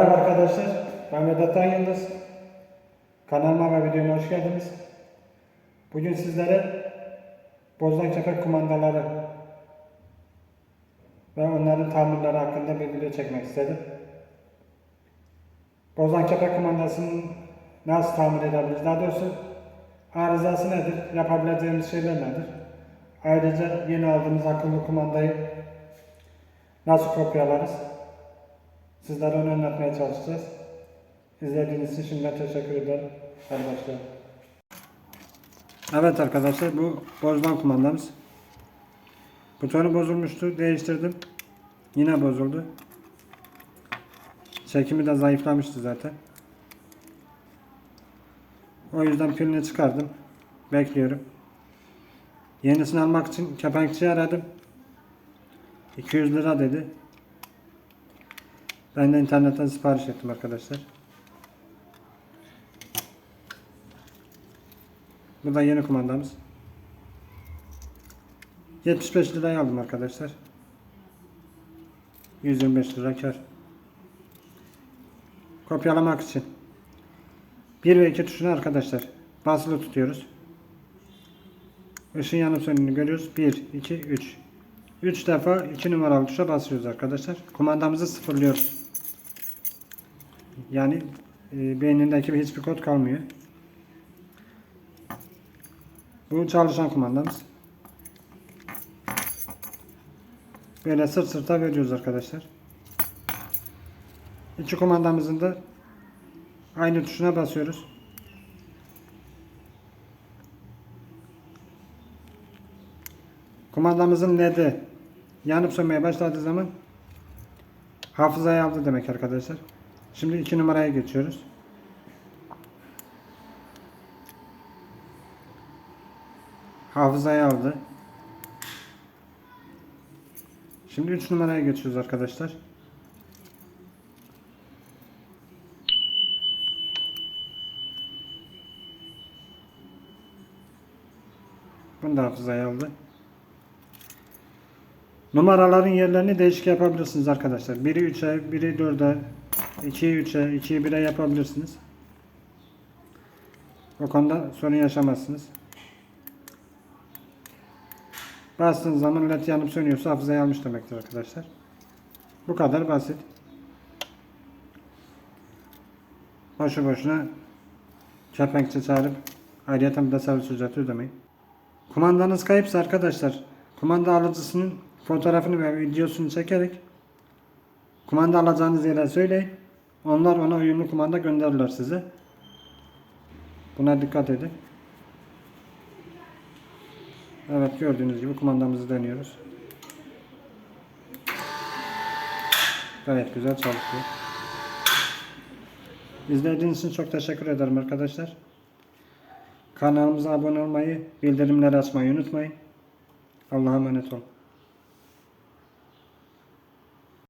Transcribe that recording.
arkadaşlar, ben Vedat Yıldız. Kanalıma ve videoma hoş geldiniz. Bugün sizlere bozdan köpek kumandaları ve onların tamirleri hakkında bir video çekmek istedim. Bozdan köpek kumandasını nasıl tamir edebiliriz? Daha doğrusu arızası nedir? Yapabileceğimiz şeyler nedir? Ayrıca yeni aldığımız akıllı kumandayı nasıl kopyalarız? Sizlere onu anlatmaya çalışacağız. İzlediğiniz için şimdiden teşekkür ederim. Hadi başlayalım. Evet arkadaşlar bu bozulan kumandamız. Butonu bozulmuştu. Değiştirdim. Yine bozuldu. Çekimi de zayıflamıştı zaten. O yüzden pilini çıkardım. Bekliyorum. Yenisini almak için kepenkçi aradım. 200 lira dedi. Ben de internetten sipariş ettim arkadaşlar. Bu da yeni kumandamız. 75 liraya aldım arkadaşlar. 125 lira kar. Kopyalamak için 1 ve 2 tuşunu arkadaşlar basılı tutuyoruz. Işın yanıp sönüğünü görüyoruz. 1, 2, 3. 3 defa 2 numaralı tuşa basıyoruz arkadaşlar. Kumandamızı sıfırlıyoruz. Yani e, beynindeki hiçbir kod kalmıyor. Bu çalışan kumandamız. Böyle sırt sırta veriyoruz arkadaşlar. İki kumandamızın da aynı tuşuna basıyoruz. Kumandamızın LED'i yanıp sönmeye başladığı zaman hafızayı aldı demek arkadaşlar. Şimdi iki numaraya geçiyoruz. Hafızayı aldı. Şimdi 3 numaraya geçiyoruz arkadaşlar. Bunu da hafızaya aldı. Numaraların yerlerini değişik yapabilirsiniz arkadaşlar. Biri 3'e, biri 4'e, 2'yi 3'e, 2'yi 1'e yapabilirsiniz. O konuda sorun yaşamazsınız. Bastığınız zaman led yanıp sönüyorsa hafızayı almış demektir arkadaşlar. Bu kadar basit. Boşu boşuna kepenkçi çağırıp ayrıyeten bir de servis ücreti ödemeyin. Kumandanız kayıpsa arkadaşlar kumanda alıcısının fotoğrafını ve videosunu çekerek kumanda alacağınız yere söyleyin. Onlar ona uyumlu kumanda gönderirler size. Buna dikkat edin. Evet gördüğünüz gibi kumandamızı deniyoruz. Gayet güzel çalışıyor. İzlediğiniz için çok teşekkür ederim arkadaşlar. Kanalımıza abone olmayı, bildirimleri açmayı unutmayın. Allah'a emanet olun.